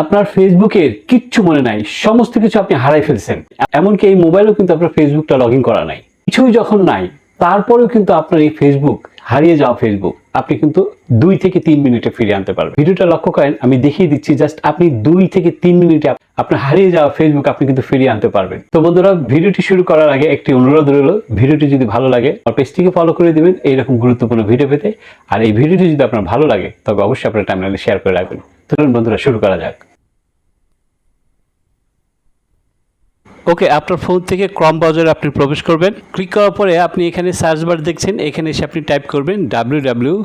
আপনার ফেসবুকের কিচ্ছু মনে নাই, সমস্ত কিছু আপনি হারাই ফেলছেন। এমনকি এই মোবাইলেও কিন্তু আপনার ফেসবুকটা লগ ইন করা নাই। কিছুই যখন নাই, তারপরেও কিন্তু আপনার এই ফেসবুক হারিয়ে যাওয়া ফেসবুক আপনি কিন্তু দুই থেকে তিন মিনিটে ফিরিয়ে আনতে পারবেন। ভিডিওটা লক্ষ্য করেন, আমি দেখিয়ে দিচ্ছি জাস্ট আপনি দুই থেকে তিন মিনিটে আপনার হারিয়ে যাওয়া ফেসবুক আপনি কিন্তু ফিরিয়ে আনতে পারবেন। তো বন্ধুরা, ভিডিওটি শুরু করার আগে একটি অনুরোধ রইল, ভিডিওটি যদি ভালো লাগে, আমার পেজটিকে ফলো করে দিবেন, এইরকম গুরুত্বপূর্ণ ভিডিও পেতে। আর এই ভিডিওটি যদি আপনার ভালো লাগে, তবে অবশ্যই আপনার টাইমলাইনে শেয়ার করে রাখবেন। চলুন বন্ধুরা, শুরু করা যাক। ওকে, আপনার ফোন থেকে ক্রম ব্রাউজারে আপনি প্রবেশ করবেন। ক্লিক করার পরে আপনি এখানে সার্চ বার দেখছেন, এখানে এসে আপনি টাইপ করবেন W W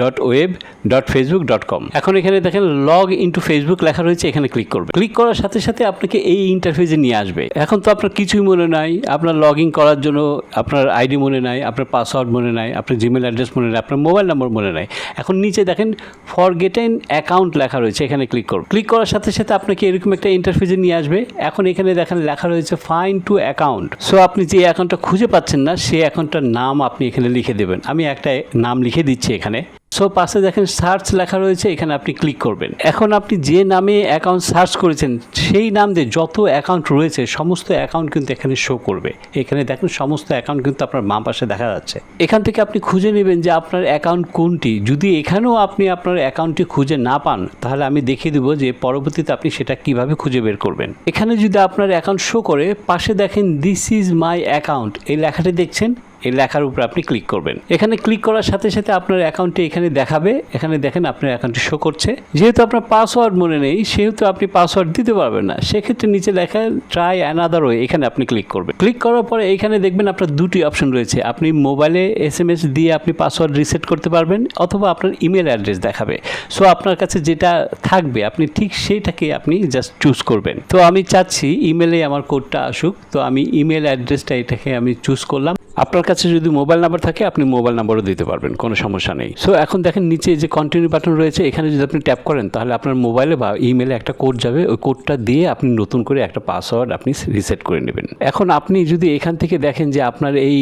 dot web dot Facebook dot com এখন এখানে দেখেন লগ ইনটু ফেসবুক লেখা রয়েছে, এখানে ক্লিক করবেন। ক্লিক করার সাথে সাথে আপনাকে এই ইন্টারফেসে নিয়ে আসবে। এখন তো আপনার কিছুই মনে নাই, আপনার লগ ইন করার জন্য আপনার আইডি মনে নাই, আপনার পাসওয়ার্ড মনে নাই, আপনার জিমেল অ্যাড্রেস মনে নাই, আপনার মোবাইল নাম্বার মনে নাই। এখন নিচে দেখেন ফর গেট এন অ্যাকাউন্ট লেখা রয়েছে, এখানে ক্লিক করুন। ক্লিক করার সাথে সাথে আপনাকে এরকম একটা ইন্টারফেসে নিয়ে আসবে। এখন এখানে দেখেন, লেখা রয়েছে ফাইন টু অ্যাকাউন্ট সো আপনি যে অ্যাকাউন্টটা খুঁজে পাচ্ছেন না, সেই অ্যাকাউন্টটার নাম আপনি এখানে লিখে দেবেন। আমি একটা নাম লিখে দিচ্ছি এখানে। সো পাশে দেখেন সার্চ লেখা রয়েছে, এখানে আপনি ক্লিক করবেন। এখন আপনি যে নামে অ্যাকাউন্ট সার্চ করেছেন, সেই নাম দিয়ে যত অ্যাকাউন্ট রয়েছে, সমস্ত অ্যাকাউন্ট কিন্তু এখানে শো করবে। এখানে দেখেন, সমস্ত অ্যাকাউন্ট কিন্তু আপনার মা পাশে দেখা যাচ্ছে। এখান থেকে আপনি খুঁজে নেবেন যে আপনার অ্যাকাউন্ট কোনটি। যদি এখানেও আপনি আপনার অ্যাকাউন্টটি খুঁজে না পান, তাহলে আমি দেখিয়ে দেবো যে পরবর্তীতে আপনি সেটা কীভাবে খুঁজে বের করবেন। এখানে যদি আপনার অ্যাকাউন্ট শো করে, পাশে দেখেন দিস ইজ মাই অ্যাকাউন্ট এই লেখাটি দেখছেন এই লেখার উপর আপনি ক্লিক করবেন। এখানে ক্লিক করার সাথে সাথে আপনার অ্যাকাউন্টটি এখানে দেখাবে। এখানে দেখেন আপনার অ্যাকাউন্টটি শো করছে। যেহেতু আপনার পাসওয়ার্ড মনে নেই, সেহেতু আপনি পাসওয়ার্ড দিতে পারবেন না। সেক্ষেত্রে নিচে লেখা ট্রাই অ্যানাদার ওয়ে এখানে আপনি ক্লিক করবেন। ক্লিক করার পরে এখানে দেখবেন আপনার দুটি অপশন রয়েছে। আপনি মোবাইলে এস এম এস দিয়ে আপনি পাসওয়ার্ড রিসেট করতে পারবেন অথবা আপনার ইমেল অ্যাড্রেস দেখাবে। সো আপনার কাছে যেটা থাকবে, আপনি ঠিক সেইটাকে আপনি জাস্ট চুজ করবেন। তো আমি চাচ্ছি ইমেলে আমার কোডটা আসুক। তো আমি ইমেল অ্যাড্রেসটা এটাকে আমি চুজ করলাম। আপনার কাছে যদি মোবাইল নাম্বার থাকে, আপনি মোবাইল নাম্বারও দিতে পারবেন, কোনো সমস্যা নেই। সো এখন দেখেন নিচে যে কন্টিনিউ বাটন রয়েছে, এখানে যদি আপনি ট্যাপ করেন, তাহলে আপনার মোবাইলে বা ইমেলে একটা কোড যাবে। ওই কোডটা দিয়ে আপনি নতুন করে একটা পাসওয়ার্ড আপনি রিসেট করে নেবেন। এখন আপনি যদি এখান থেকে দেখেন যে আপনার এই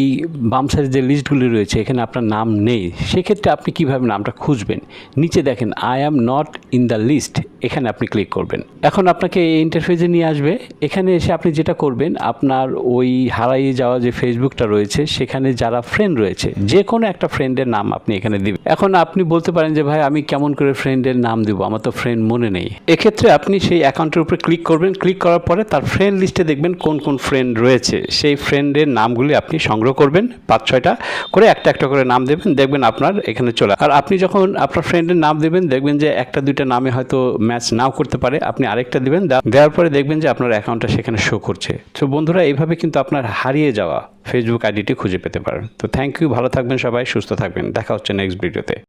বাম সাইডে যে লিস্টগুলি রয়েছে, এখানে আপনার নাম নেই, সেক্ষেত্রে আপনি কীভাবে নামটা খুঁজবেন? নিচে দেখেন I am not in the list এখানে আপনি ক্লিক করবেন। এখন আপনাকে এই ইন্টারফেসে নিয়ে আসবে। এখানে এসে আপনি যেটা করবেন, আপনার ওই হারাইয়ে যাওয়া যে ফেসবুকটা রয়েছে সেখানে যারা ফ্রেন্ড রয়েছে যে কোনো একটা ফ্রেন্ডের নাম আপনি এখানে দিবেন। এখন আপনি বলতে পারেন যে, ভাই, আমি কেমন করে ফ্রেন্ডের নাম দিব? আমার তো ফ্রেন্ড মনে নেই। এক্ষেত্রে আপনি সেই অ্যাকাউন্টের উপরে ক্লিক করবেন। ক্লিক করার পরে তার ফ্রেন্ড লিস্টে দেখবেন কোন কোন ফ্রেন্ড রয়েছে। সেই ফ্রেন্ডের নামগুলি আপনি সংগ্রহ করবেন, পাঁচ, ছয়টা করে একটা একটা করে নাম দেবেন, দেখবেন আপনার এখানে চলে আর আপনি যখন আপনার ফ্রেন্ডের নাম দেবেন, দেখবেন যে একটা, দুইটা নামে হয়তো ম্যাচ নাও করতে পারে। আপনি আরেকটা দিবেন, দেওয়ার পরে দেখবেন যে আপনার অ্যাকাউন্টটা সেখানে শো করছে। তো বন্ধুরা, এইভাবে কিন্তু আপনার হারিয়ে যাওয়া ফেসবুক আইডিটি খুঁজে পেতে পারেন। তো থ্যাংক ইউ ভালো থাকবেন সবাই, সুস্থ থাকবেন। দেখা হচ্ছে নেক্সট ভিডিওতে